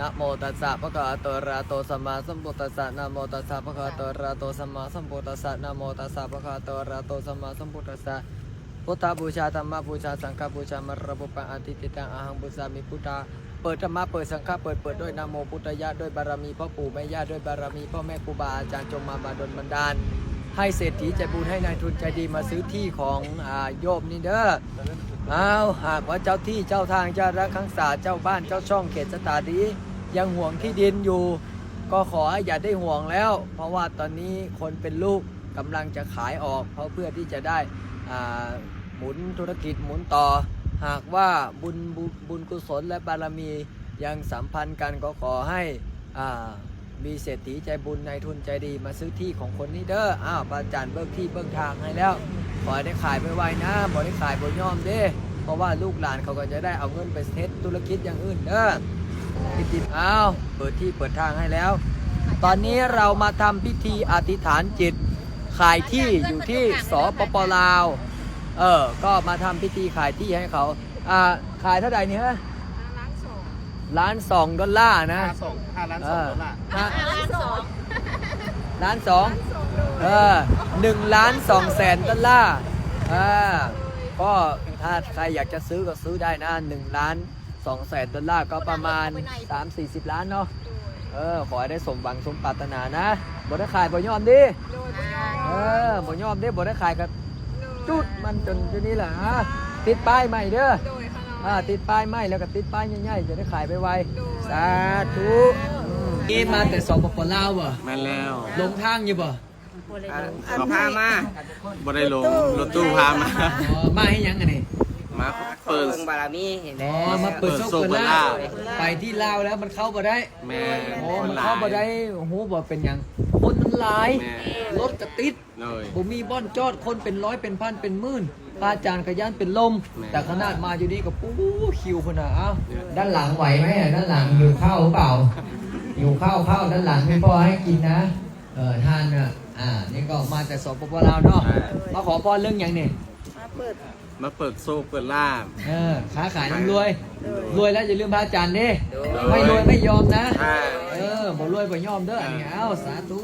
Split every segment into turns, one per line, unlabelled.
นะโมตัสสะภะคะวะโตอะระหะโตสัมมาสัมพุทธัสสะนะโมตัสสะภะคะวะโตอะระหะโตสัมมาสัมพุทธัสสะนะโมตัสสะภะคะวะโตอะระหะโตสัมมาสัมพุทธัสสะพุทธบูชาธรรมบูชาสังฆบูชามรบุปังอธิติตังอาหังบูชามิพุทธาเปิดธรรมะเปิดสังฆะเปิดเปิดด้วยนะโมพุทธายะด้วยบารมีพ่อปู่แม่ย่าด้วยบารมีพ่อแม่ครูบาอาจารย์จงมามาดลบันดาลให้เศรษฐีใจบุญให้นายทุนใจดีมาซื้อที่ของอาโยมนี่เด้อ เอาหากว่าเจ้าที่เจ้าทางเจ้ารักขังษาเจ้าบ้านเจ้าช่องเขตสตาดียังห่วงที่ดินอยู่ ก็ขอให้อย่าได้ห่วงแล้ว เพราะว่าตอนนี้คนเป็นลูกกำลังจะขายออก เพราะเพื่อที่จะได้หมุนธุรกิจหมุนต่อ หากว่าบุญบุญบุญกุศลและบารมียังสัมพันธ์กันก็ขอให้อ่ามีเศรษฐีใจบุญในทุนใจดีมาซื้อที่ของคนนี้เด้ออ้าวปาจารย์เบิกที่เบิกทางให้แล้ว ขอให้ได้ขายไปไวๆนะบ่ได้ขายบ่ยอมเด้เพราะว่าลูกหลานเขาก็จะได้เอาเงินไปเทสธุรกิจอย่างอื่นเด้อพิธีอ้าวเปิดที่เปิดทางให้แล้ว ตอนนี้เรามาทำพิธีอธิษฐานจิต ขายที่อยู่ที่สปปลาว เออ ก็มาทำพิธีขายที่ให้เขาอ่าขายเท่าไหร่เนี่ยฮะล้านสองดอลลาร์นะ
ห้าสองห้าล้านสองดอลลาร์
ฮะ
ล้านสอง
ล้านสองเออหนึ่งล้านสองแสนดอลลาร์อ่าก็ถ้าใครอยากจะซื้อก็ซื้อได้นะหนึ่งล้านสองแสนดอลลาร์ก็ประมาณ 3 4 0 ล้านเนาะเออขอให้ได้สมหวังสมปรารถนานะบ่ได้ขายบ่ยอมดิเออบ่ยอมดิบ่ได้ขายกับจุดมันจนจนนี้แหละฮะติดป้ายใหม่เด้ออ่าติดป้ายใหม่แล้วก็ติดป้ายใหญ่ๆจะได้ขายไปไวๆสาธุ นี่มาแต่สปปลาวบ่
แม่นแล้ว
ลงทางอยู่บ่
เขาพามาบ่ได้ลงรถตู้พามา
อ๋อมาให้ยังกันนี่
มาเปิด
บารมีเห็นไหม
อ๋อมาเปิดโซก
เปิดโซก
เปิดลาว
เปิดลาว
ไปที่ลาวแล้วมันเข้าบ่ได้
แม่
โอ้
ค
มันน
หลา
เข้ายบ่ได้โอ้โหบ่เป็นหยังคนมันหลาย
แม่
รถกระติด
เลย
ผมมีบ่อนจอดคนเป็นร้อยเป็นพันเป็นหมื่นป้าจานขยันเป็นลม
แม่
แต่ขนาดมาอยู่นี่ก็ปู๊คิวขนาดอ้าวด้านหลังไหวไหมอะด้านหลังอยู่ข้าวหรือเปล่า อยู่ข้าวข้าวด้านหลังไม่พอให้กินนะ เออทานอะอ่า นี่ก็มาแต่สปปลาวเนาะ มาขอพรเรื่องหยังนี่
มาเปิดโซ่เปิดลาบ
เออ ค้าขายน้ำรวย รวยแล้วอย่าลืมพระอาจารย์ดิ
โดย
ไม่รวยไม่ยอมนะ
ใช่
เออบ่รวยบ่ยอมเด้ออันนี้เอาสาธุ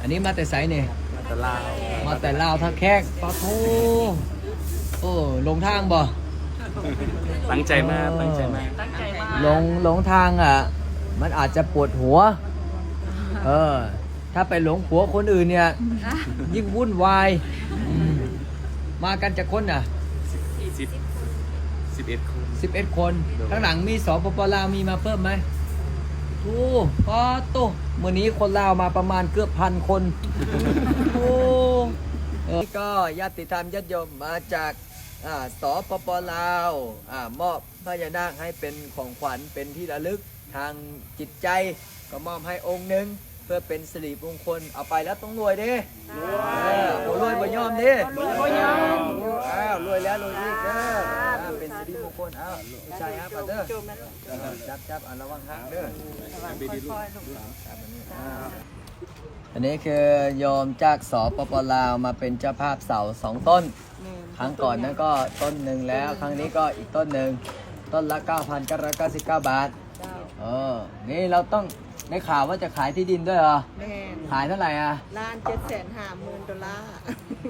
อันนี้มาแต่ไสเนี่ย
มาตลาด
มาแต่ลาวท่าแขกปะโทโอ้หลงทางบ่
ตั้งใจมาก ตั้งใจมาก
หลงหลงทางอะ มันอาจจะปวดหัว เออ ถ้าไปหลงผัวคนอื่นเนี่ย ยิ่งวุ่นวายอืมมากันจากคนอะ
สิบสิบเอ็ดคน
11 คนข้างหลังมีสปปลาวมีมาเพิ่มไหมโอ้พอโตมื่อนี้คนลาวมาประมาณเกือบพันคนโอ้เออนี่ก็ญาติธรรมญาติโยมมาจากอ่าสปปลาวอ่ามอบพญานาคให้เป็นของขวัญเป็นที่ระลึก ทางจิตใจก็มอบให้องค์หนึ่งเพื่อเป็นสิริมงคลเอาไปแล้วต้องรวยเด้เออบ่รวยบ่ยอมเด้บ่ยอมอ้าวรวยแล้วรวยอีกเด้ออ่าเป็นสิริมงคลอ้าวผู้ชายครับเอาเด้อเออจับจับอ่าระวังหักเด้ออ่าอันนี้คือโยมจากสปปลาวมาเป็นเจ้าภาพเสาสองต้น ครั้งก่อนนั้นก็ต้นหนึ่งแล้ว ครั้งนี้ก็อีกต้นหนึ่งต้นละ 9,999 บาท เออ นี่เราต้องได้ข่าวว่าจะขายที่ดินด้วยเหรอ
แม่น
ขายเท่าไหร่อะ
ล้านเจ็ดแสนห้าหมื่นดอลลาร์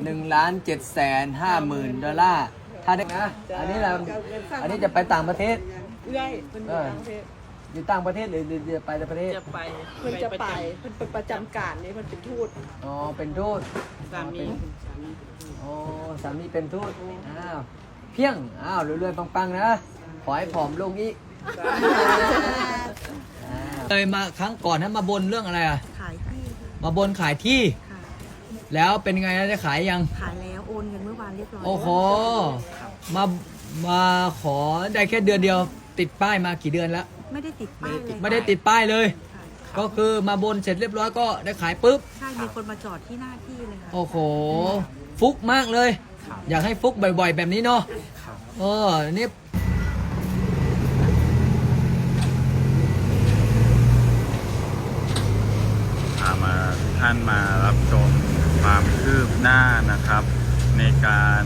หนึ่งล้านเจ็ดแสนห้าหมื่นดอลลาร์ ถ้าได้นะ อันนี้เรา อันนี้จะไปต่างประเทศ
เอื้อยเพิ่นอยู่ต่างประเทศ
อยู่ต่างประเทศหรือหรือจะไปในประเทศ
จะไป
เพิ่นจะไปเพิ่นเป็นประจำการนี่เพิ่นเป็นทูต
อ๋อ เป็นทูต
สามี
อ๋อสามีเป็นทูตอ้าว เพียง อ้าวรวยๆปังๆนะ ขอให้ผอมลงอีก เคยมาครั้งก่อนนั้นมาบนเรื่องอะไรอะ
ขายที่
มาบนขายที่
ค่ะ
แล้วเป็นไงนะจะขายยัง
ขายแล้วโอนเงินเมื่อวานเรียบร้อย
โอ้โห มา มาขอได้แค่เดือนเดียว ติดป้ายมากี่เดือนแล้ว
ไม่ได้ติดป้ายเลย
ไม่ได้ติดป้ายเลย
ค่ะ
ก็คือมาบนเสร็จเรียบร้อยก็ได้ขายปุ๊บ
ใช่มีคนมาจอดที่หน้าที่เลยค่ะ
โอ้โห ฟุกมากเลย อยากให้ฟุกบ่อยๆ แบบนี้เนาะ เออ นี่
พามาทุกท่านมารับชมความคืบหน้านะครับ ในการ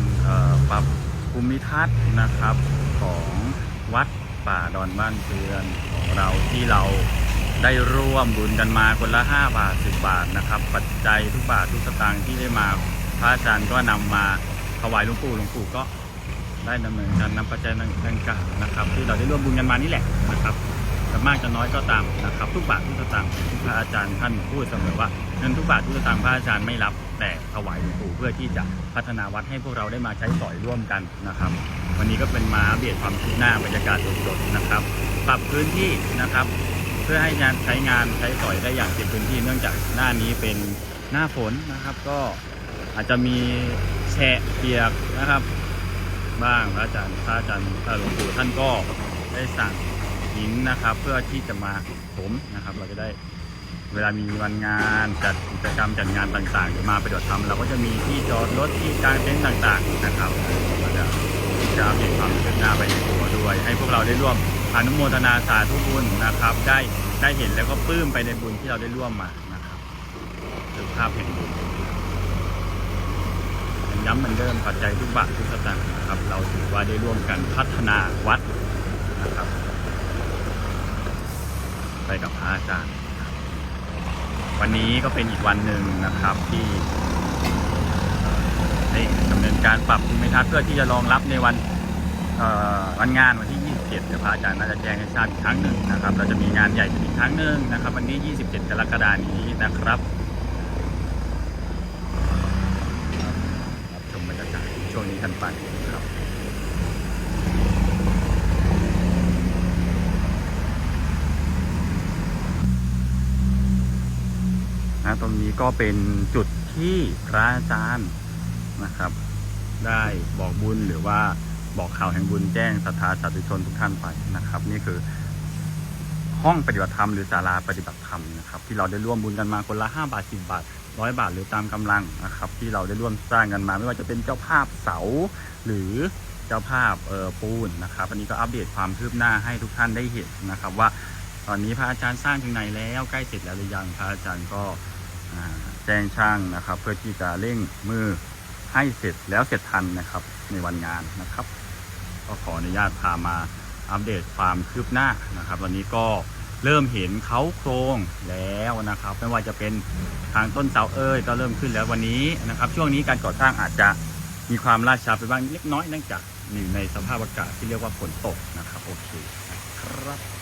ปรับภูมิทัศน์นะครับของวัดป่าดอนบ้านเพือนของเราที่เราได้ร่วมบุญกันมาคนละ 5 บาท 10 บาทนะครับ ปัจจัยทุกบาททุกสตางค์ที่ได้มาพระอาจารย์ก็นำมาถวายหลวงปู่หลวงปู่ก็ได้ดำเนินการนำปัจจัยดังกล่าวนะครับ ที่เราได้ร่วมบุญกันมานี่แหละนะครับ จะมากจะน้อยก็ตามนะครับทุกบาททุกสตางค์พระอาจารย์ท่านพูดเสมอว่าเงินทุกบาททุกสตางค์พระอาจารย์ไม่รับ แต่ถวายหลวงปู่เพื่อที่จะพัฒนาวัดให้พวกเราได้มาใช้สอยร่วมกันนะครับ วันนี้ก็เป็นมาอัปเดความคืบหน้าบรรยากาศสดๆนะครับ ปรับพื้นที่นะครับ เพื่อให้งานใช้งานใช้สอยได้อย่างเต็มพื้นที่เนื่องจากหน้านี้เป็นหน้าฝนนะครับ ก็อาจจะมีแฉะเปียกนะครับ บ้างพระอาจารย์พระอาจารย์พระหลวงปู่ท่านก็ได้สั่ง หินนะครับ เพื่อที่จะมาถมนะครับ เราจะได้เวลามีวันงานจัดกิจกรรมจัดงานต่างๆหรือมาปฏิบัติธรรมเราก็จะมีที่จอดรถที่กางเต็นท์ต่างๆนะครับก็จะจะอัปเดตความคืบหน้าไปในตัวด้วย ให้พวกเราได้ร่วมอนุโมทนาสาธุบุญนะครับ ได้ได้เห็นแล้วก็ปลื้มไปในบุญที่เราได้ร่วมมานะครับคือภาพแห่งบุญย้ำเหมือนเดิมปัจจัยทุกบาททุกสตางค์นะครับ เราถือว่าได้ร่วมกันพัฒนาวัดนะครับ ไปกับพระอาจารย์ วันนี้ก็เป็นอีกวันหนึ่งนะครับที่ได้ดำเนินการปรับภูมิทัศน์เพื่อที่จะรองรับในวันวันงานวันที่ 27เดี๋ยวพระอาจารย์น่าจะแจ้งให้ทราบอีกครั้งหนึ่งนะครับ เราจะมีงานใหญ่อีกครั้งหนึ่งนะครับ วันนี้27 กรกฎาคมนี้นะครับรับชมบรรยากาศช่วงนี้กันไปครับ นะตรงนี้ก็เป็นจุดที่พระอาจารย์นะครับ ได้บอกบุญหรือว่าบอกข่าวแห่งบุญแจ้งศรัทธาสาธุชนทุกท่านไปนะครับ นี่คือห้องปฏิบัติธรรมหรือศาลาปฏิบัติธรรมนะครับที่เราได้ร่วมบุญกันมาคนละ5บาท10บาทร้อยบาทหรือตามกำลังนะครับ ที่เราได้ร่วมสร้างกันมา ไม่ว่าจะเป็นเจ้าภาพเสาหรือเจ้าภาพเอ่อปูนนะครับอันนี้ก็อัปเดตความคืบหน้าให้ทุกท่านได้เห็นนะครับ ว่าตอนนี้พระอาจารย์สร้างถึงไหนแล้วใกล้เสร็จแล้วหรือยังพระอาจารย์ก็ แจ้งช่างนะครับ เพื่อที่จะเร่งมือให้เสร็จแล้วเสร็จทันนะครับ ในวันงานนะครับ ก็ขออนุญาตพามาอัปเดตความคืบหน้านะครับ วันนี้ก็เริ่มเห็นเขาโครงแล้วนะครับ ไม่ว่าจะเป็นทางต้นเสาเอ้ยก็เริ่มขึ้นแล้ววันนี้นะครับ ช่วงนี้การก่อสร้างอาจจะมีความล่าช้าไปบ้างเล็กน้อยเนื่องจากอยู่ในสภาพอากาศที่เรียกว่าฝนตกนะครับ โอเคครับ